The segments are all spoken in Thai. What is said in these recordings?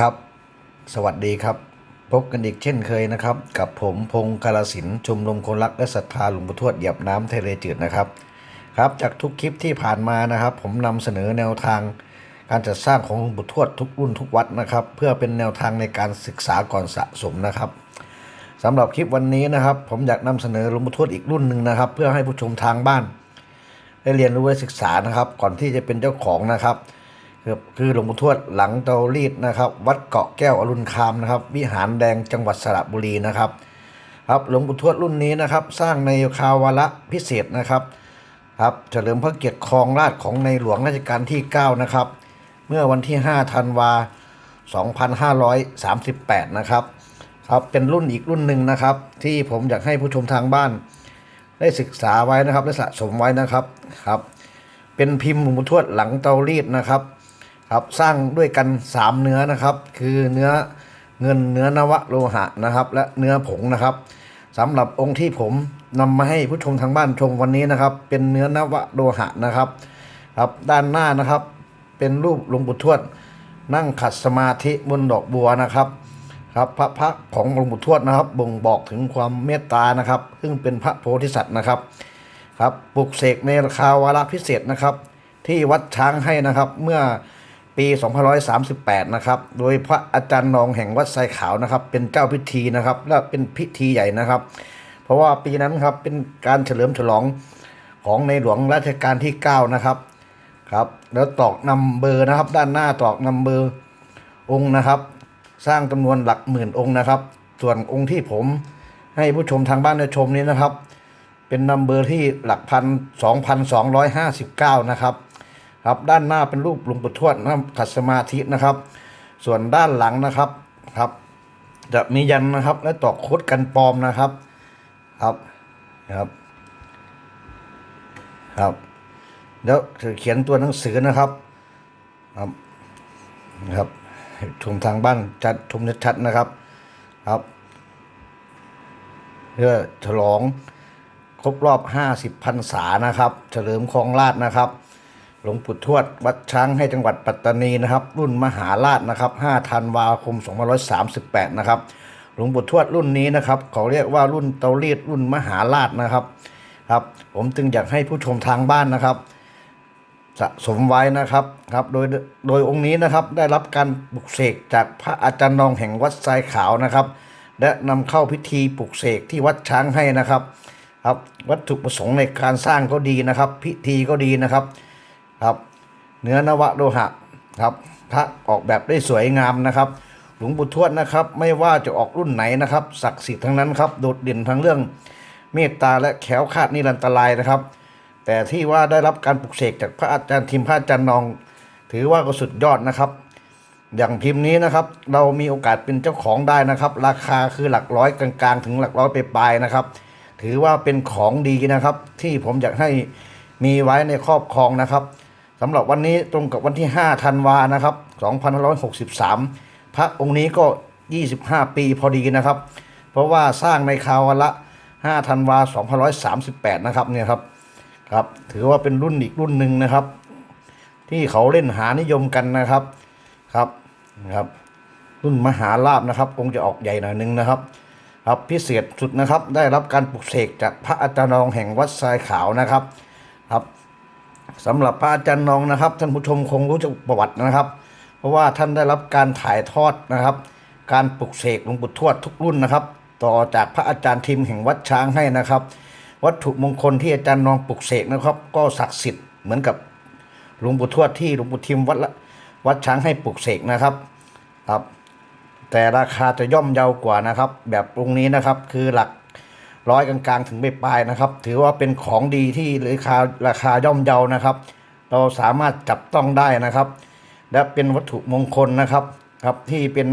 ครับ สวัสดีครับ พบกันอีกเช่นเคยนะครับ กับผมพงศ์กาลสินชมรมคนรักและศรัทธาหลวงปู่ทวดเหยียบน้ำทะเลจืดนะครับ ครับ จากทุกคลิปที่ผ่านมานะครับ ผมนำเสนอแนวทาง การจัดสร้างของหลวงปู่ทวดทุกรุ่นทุกวัดนะครับ เพื่อเป็นแนวทางในการศึกษาก่อนสะสมนะครับสำหรับคลิปวันนี้นะครับ ผมอยากนำเสนอหลวงปู่ทวดอีกรุ่นหนึ่งนะครับ เพื่อให้ผู้ชมทางบ้าน ได้เรียนรู้และศึกษานะครับ ก่อนที่จะเป็นเจ้าของนะครับ คือคือหลวงปู่ทวดหลังเตารีดนะครับ วัดเกาะแก้วอรุณคามนะครับ วิหารแดงจังหวัดสระบุรีนะครับ ครับหลวงปู่ทวดรุ่นนี้นะครับ สร้างในคาวาระพิเศษนะครับครับเฉลิมพระเกียรติครองราชของในหลวงรัชกาลที่ 9 นะครับ เมื่อวันที่ 5 ธันวา 2538 นะครับครับเป็นรุ่นอีกรุ่นหนึ่งนะครับ ที่ผมอยากให้ผู้ชมทางบ้าน ได้ศึกษาไว้นะครับและสะสมไว้นะครับครับ เป็นพิมพ์หลวงปู่ทวดหลังเตารีดนะครับ ครับสร้างด้วยกัน 3 เนื้อนะครับ คือเนื้อเงินเนื้อนวโลหะนะครับ และเนื้อผงนะครับสำหรับองค์ที่ผมนำมาให้ผู้ชมทางบ้านชมวันนี้นะครับ เป็นเนื้อนวโลหะนะครับ ครับด้านหน้านะครับ เป็นรูปหลวงปู่ทวด นั่งขัดสมาธิบนดอกบัวนะครับ ครับพระพักด์ของหลวงปู่ทวดนะครับ บ่งบอกถึงความเมตตานะครับ ซึ่งเป็นพระโพธิสัตว์นะครับครับปลุกเสกในราคาวาระพิเศษนะครับ ที่วัดช้างให้นะครับเมื่อ ปี2538 นะครับ โดยพระอาจารย์นองแห่งวัดไซขาวนะครับ เป็นเจ้าพิธีนะครับ และเป็นพิธีใหญ่นะครับ เพราะว่าปีนั้นครับเป็นการเฉลิมฉลองของในหลวงรัชกาลที่ 9 นะครับ ครับ แล้วตอกนำเบอร์นะครับ ด้านหน้าตอกนำเบอร์องค์นะครับ สร้างจำนวนหลักหมื่นองค์นะครับ ส่วนองค์ที่ผมให้ผู้ชมทางบ้านได้ชมนี้นะครับ เป็นนัมเบอร์ที่หลักพันสองพันสองร้อยห้าสิบเก้านะครับ ครับด้านหน้าเป็นรูปหลวงปู่ทวดนะครับขัดสมาธินะครับ ส่วนด้านหลังนะครับครับ จะมียันนะครับ และตอกโคดกันปลอมนะครับ ครับครับ ครับ แล้วเขียนตัวหนังสือนะครับ ครับนะครับชมทางบ้านจัดชมชัดๆนะครับ ครับเพื่อฉลองครบรอบ 50พรรษานะครับ เฉลิมครองราชนะครับ หลวงปู่ทวดวัดช้างให้จังหวัดปัตตานีนะครับ รุ่นมหาราชนะครับ5ธันวาคม2538 นะครับ หลวงปู่ทวดรุ่นนี้นะครับเขาเรียกว่ารุ่นเตารีดรุ่นมหาราชนะครับครับ ผมจึงอยากให้ผู้ชมทางบ้านนะครับสะสมไว้นะครับครับโดยโดยองค์นี้นะครับได้รับการปลุกเสกจากพระอาจารย์นองแห่งวัดทรายขาวนะครับ และนำเข้าพิธีปลุกเสกที่วัดช้างให้นะครับ ครับวัตถุประสงค์ในการสร้างก็ดีนะครับ พิธีก็ดีนะครับ ครับ เนื้อนวโลหะครับพระออกแบบได้สวยงามนะครับ หลวงปู่ทวดนะครับ ไม่ว่าจะออกรุ่นไหนนะครับศักดิ์สิทธิ์ทั้งนั้นครับโดดเด่นทั้งเรื่องเมตตาและแขวคาดนิรันตรายนะครับ แต่ที่ว่าได้รับการปลุกเสกจากพระอาจารย์ทีมพระอาจารย์นอง ถือว่าก็สุดยอดนะครับ อย่างพิมพ์นี้นะครับ เรามีโอกาสเป็นเจ้าของได้นะครับ ราคาคือหลักร้อยกลางๆ ถึงหลักร้อยไปปลายๆนะครับ ถือว่าเป็นของดีนะครับ ที่ผมอยากให้มีไว้ในครอบครองนะครับำหรับวันนี้ตรงกับวันที่5ธันวานะครับ2563 พระองค์นี้ก็ 25 ปีพอดีนะครับ เพราะว่าสร้างในคราวละ5ธันวา2538 นะครับเนี่ยครับครับถือว่าเป็นรุ่นอีกรุ่นหนึ่งนะครับ ที่เขาเล่นหานิยมกันนะครับครับนะครับ รุ่นมหาลาบนะครับ องคงจะออกใหญ่หน่อยหนึงนะครับ ครับพิเศษสุดนะครับได้รับการปลุกเสกจากพระอาจารย์นองแห่งวัดทรายขาวนะครับ ครับ สำหรับพระอาจารย์นองนะครับ ท่านผู้ชมคงรู้จักประวัตินะครับ เพราะว่าท่านได้รับการถ่ายทอดนะครับ การปลุกเสกหลวงปู่ทวดทุกรุ่นนะครับ ต่อจากพระอาจารย์ทิมแห่งวัดช้างให้นะครับ วัตถุมงคลที่อาจารย์นองปลุกเสกนะครับ ก็ศักดิ์สิทธิ์เหมือนกับหลวงปู่ทวดที่หลวงปู่ทิมวัดละวัดช้างให้ปลุกเสกนะครับครับ แต่ราคาจะย่อมเยาวกว่านะครับ แบบตรงนี้นะครับคือหลัก ร้อยกลางๆ ถึงไปปลายนะครับ ถือว่าเป็นของดีที่ราคาราคาย่อมเยานะครับ เราสามารถจับต้องได้นะครับ และเป็นวัตถุมงคลนะครับครับที่เป็น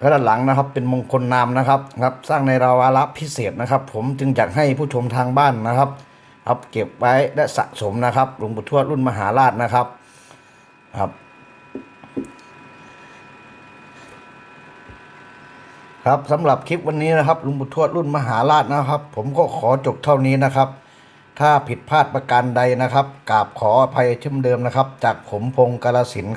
และด้านหลังนะครับ เป็นมงคลนามนะครับครับสร้างในราวาระพิเศษนะครับ ผมจึงอยากให้ผู้ชมทางบ้านนะครับครับเก็บไว้และสะสมนะครับหลวงปู่ทวดรุ่นมหาราชนะครับครับ ครับสำหรับคลิปวันนี้นะครับลุงบุญทวดรุ่นมหาราชนะครับ ผมก็ขอจบเท่านี้นะครับ ถ้าผิดพลาดประการใดนะครับกราบขออภัยเช่นเดิมนะครับ จากผมพงศ์กาลสิน